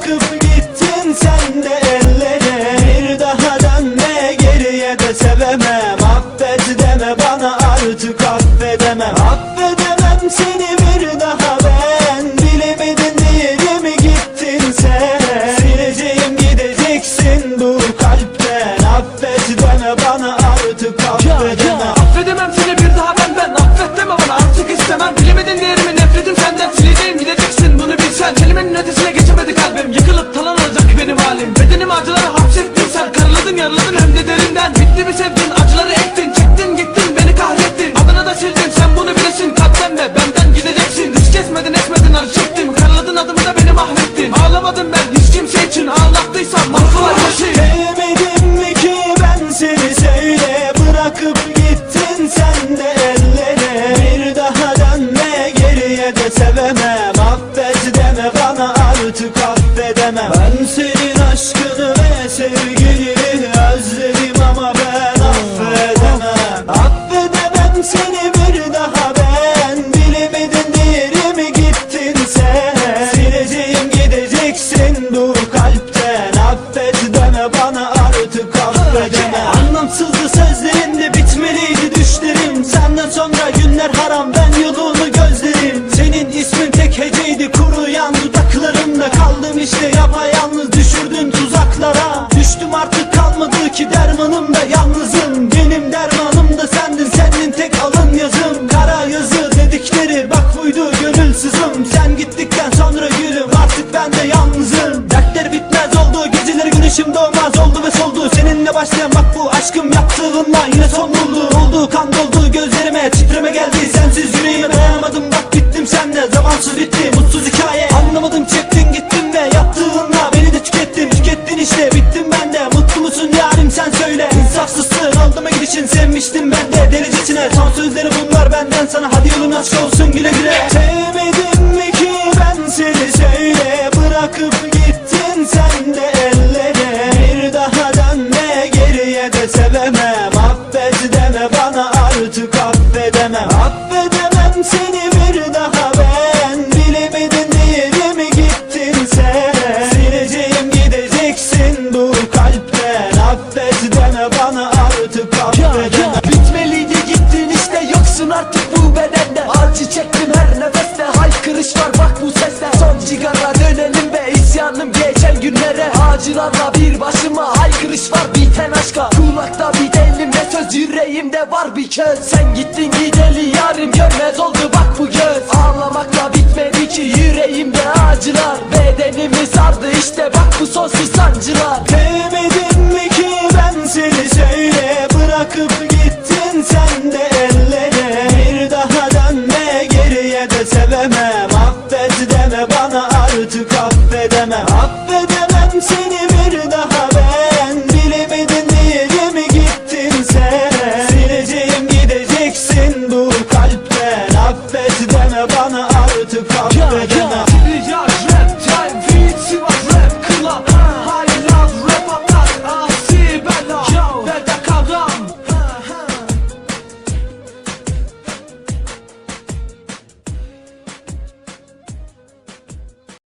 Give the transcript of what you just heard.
Bırakıp gittin sen de ellere. Bir daha dönme geriye de sevemem. Affet deme bana artık affedemem Affedemem seni bir daha ben. Bilemedin diye mi gittin sen. Sileceğim gideceksin bu halim. Bedenim acılara hapsettin sen. Karaladın yaraladın hem de derinden. Bitti mi sevdin acıları ektin Çektin gittin beni kahrettin. Adını da sildin sen bunu bilesin. Ve benden gideceksin. Hiç kesmedin etmedin acı çektim Karaladın adımı da beni mahvettin. Ağlamadım ben hiç kimse için. Ağlattıysam mahvolar yaşayın kuruyan dudaklarımda Kaldım işte yapayalnız düşürdün tuzaklara. Düştüm artık kalmadı ki dermanım da yalnızım. Benim dermanım da sendin senin tek alın yazım. Kara yazı dedikleri bak buydu gönül sızım. Sen gittikten sonra gülüm artık ben de yalnızım. Dertler bitmez oldu geceleri güneşim doğmaz oldu ve soldu. Seninle başlayan bak bu aşkım yaptığınla yine son buldu. Oldu kan doldu gözlerime titreme geldi. Sensiz yüreğime dayanamadım bak bittim sende zamansız bitti mutsuz hikaye Anlamadım çektin gittin ve yaptığınla beni de tükettin tükettin işte. Bittim ben de mutlu musun yarim sen söyle. İnsafsızsın oldu mu gidişin sevmiştim ben de. Delicesine Son sözleri bunlar benden sana. Hadi yolun açık olsun güle güle. Sevmedim mi ki ben seni? Söyle Bırakıp gittin sen de ellere Bir daha dönme geriye de sevemem. Affet deme bana artık affedemem. Affedemem seni bedende Acı çektim her nefeste haykırış var bak bu seste Son sigara dönelim ve isyanım geçen günlere. Acılarla bir başıma haykırış var biten aşka. Kulakta bir elimde söz yüreğimde var bir köz. Sen gittin gideli yarım görmez oldu bak bu göz. Ağlamakla bitmedi ki yüreğimde acılar. Bedenimi sardı işte bak bu sonsuz sancılar. Sevmedim mi sevemem Affet deme bana artık affedemem Affedemem seni bir